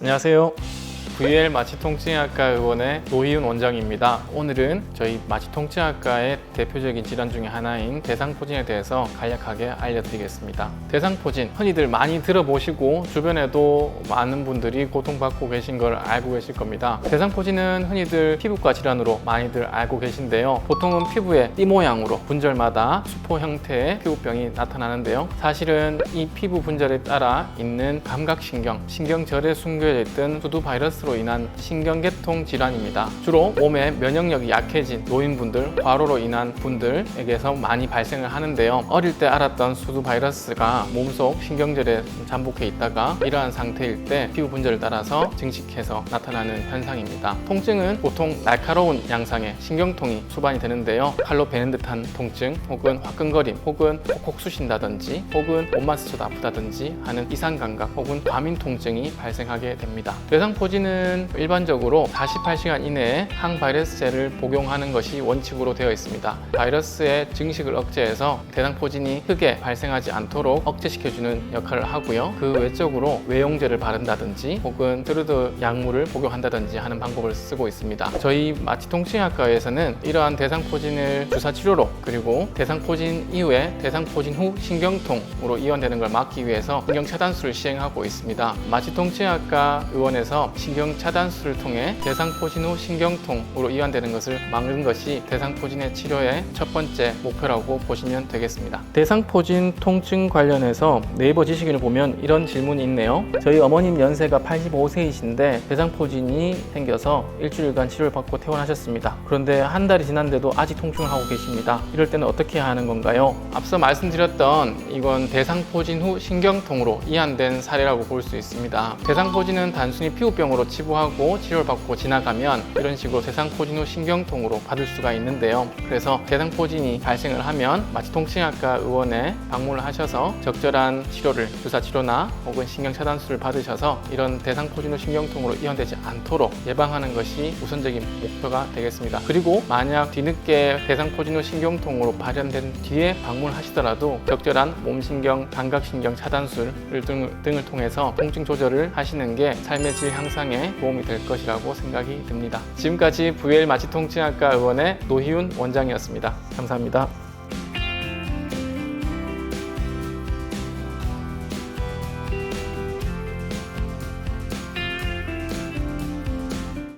안녕하세요. VL 마취통증학과 의원의 노희윤 원장입니다. 오늘은 저희 마취통증학과의 대표적인 질환 중에 하나인 대상포진에 대해서 간략하게 알려드리겠습니다. 대상포진 흔히들 많이 들어보시고 주변에도 많은 분들이 고통받고 계신 걸 알고 계실 겁니다. 대상포진은 흔히들 피부과 질환으로 많이들 알고 계신데요. 보통은 피부의 띠 모양으로 분절마다 수포 형태의 피부병이 나타나는데요. 사실은 이 피부 분절에 따라 있는 감각신경, 신경절에 숨겨져 있던 수두 바이러스로 인한 신경계통 질환입니다. 주로 몸의 면역력이 약해진 노인분들, 과로로 인한 분들에게서 많이 발생을 하는데요. 어릴 때 알았던 수두 바이러스가 몸속 신경절에 잠복해 있다가 이러한 상태일 때 피부 분절을 따라서 증식해서 나타나는 현상입니다. 통증은 보통 날카로운 양상의 신경통이 수반이 되는데요. 칼로 베는 듯한 통증, 혹은 화끈거림, 혹은 콕콕 쑤신다든지, 혹은 몸만 스쳐도 아프다든지 하는 이상 감각, 혹은 과민 통증이 발생하게 됩니다. 대상포진은 일반적으로 48시간 이내에 항바이러스제를 복용하는 것이 원칙으로 되어 있습니다. 바이러스의 증식을 억제해서 대상포진이 크게 발생하지 않도록 억제시켜주는 역할을 하고요. 그 외적으로 외용제를 바른다든지 혹은 스테로이드 약물을 복용한다든지 하는 방법을 쓰고 있습니다. 저희 마취통증학과에서는 이러한 대상포진을 주사 치료로 그리고 대상포진 이후에 대상포진 후 신경통으로 이완되는 걸 막기 위해서 신경 차단술을 시행하고 있습니다. 마취통증학과 의원에서 신경 차단술을 통해 대상포진 후 신경통으로 이완되는 것을 막는 것이 대상포진의 치료의 첫 번째 목표라고 보시면 되겠습니다. 대상포진 통증 관련해서 네이버 지식인을 보면 이런 질문이 있네요. 저희 어머님 연세가 85세이신데 대상포진이 생겨서 일주일간 치료를 받고 퇴원하셨습니다. 그런데 한 달이 지났는데도 아직 통증을 하고 계십니다. 이럴 때는 어떻게 하는 건가요? 앞서 말씀드렸던 이건 대상포진 후 신경통으로 이완된 사례라고 볼 수 있습니다. 대상포진은 단순히 피부병으로 치부하고 치료를 받고 지나가면 이런 식으로 대상포진 후 신경통으로 받을 수가 있는데요. 그래서 대상포진이 발생을 하면 마취통증학과 의원에 방문을 하셔서 적절한 치료를 주사 치료나 혹은 신경 차단술을 받으셔서 이런 대상포진 후 신경통으로 이완되지 않도록 예방하는 것이 우선적인 목표가 되겠습니다. 그리고 만약 뒤늦게 대상포진 후 신경통으로 발현된 뒤에 방문하시더라도 적절한 몸신경, 감각신경 차단술 등을, 통해서 통증 조절을 하시는 게 삶의 질 향상 에 도움이 될 것이라고 생각이 듭니다. 지금까지 VL 마취통증학과 의원의 노희윤 원장이었습니다. 감사합니다.